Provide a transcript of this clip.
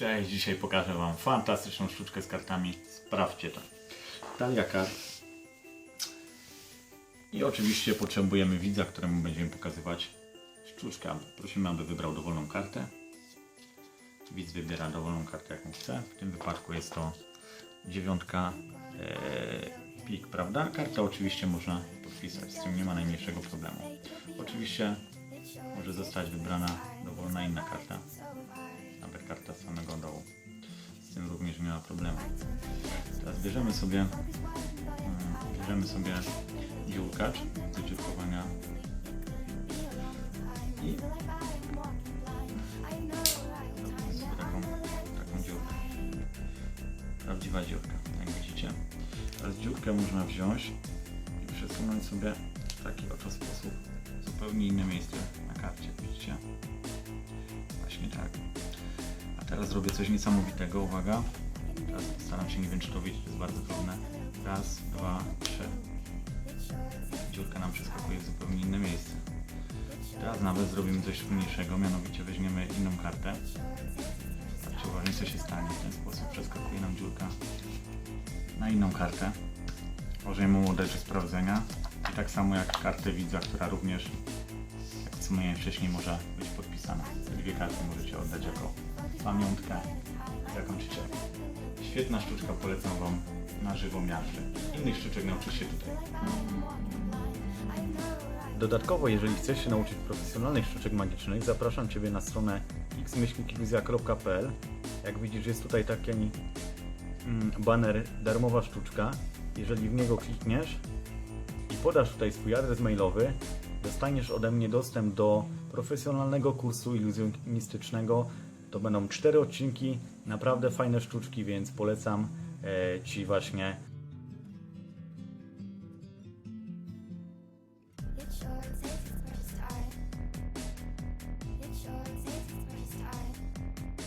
Cześć, dzisiaj pokażę Wam fantastyczną sztuczkę z kartami. Sprawdźcie to. Talia kart. I oczywiście potrzebujemy widza, któremu będziemy pokazywać sztuczkę. Prosimy, aby wybrał dowolną kartę. Widz wybiera dowolną kartę, jaką chce. W tym wypadku jest to dziewiątka e, pik, prawda? Kartę oczywiście można podpisać, z tym nie ma najmniejszego problemu. Oczywiście może zostać wybrana dowolna inna karta karta samego dołu. Z tym również nie ma problemu. Teraz bierzemy sobie mm, bierzemy sobie dziurkacz do dziurkowania i sobie taką, taką dziurkę. Prawdziwa dziurka, jak widzicie. Teraz dziurkę można wziąć i przesunąć sobie w taki oto sposób zupełnie inne miejsce na karcie, widzicie? Teraz zrobię coś niesamowitego, uwaga. Teraz postaram się, nie wiem czy to to jest bardzo trudne. Raz, dwa, trzy. Dziurka nam przeskakuje w zupełnie inne miejsce. Teraz nawet zrobimy coś trudniejszego, mianowicie weźmiemy inną kartę. Patrzcie uważnie co się stanie. W ten sposób przeskakuje nam dziurka na inną kartę. Możemy ją oddać do sprawdzenia. I tak samo jak kartę widza, która również, wspomniałem wcześniej, może być podpisana. Te dwie karty możecie oddać jako pamiątkę zakończycie. Świetna sztuczka, polecam Wam na żywo miażdży. Innych sztuczek nauczysz się tutaj. Dodatkowo, jeżeli chcesz się nauczyć profesjonalnych sztuczek magicznych, zapraszam Ciebie na stronę xmyślnikiluzja.pl Jak widzisz, jest tutaj taki mm, baner darmowa sztuczka. Jeżeli w niego klikniesz i podasz tutaj swój adres mailowy, dostaniesz ode mnie dostęp do profesjonalnego kursu iluzjonistycznego. To będą cztery odcinki, naprawdę fajne sztuczki, więc polecam e, Ci właśnie It sure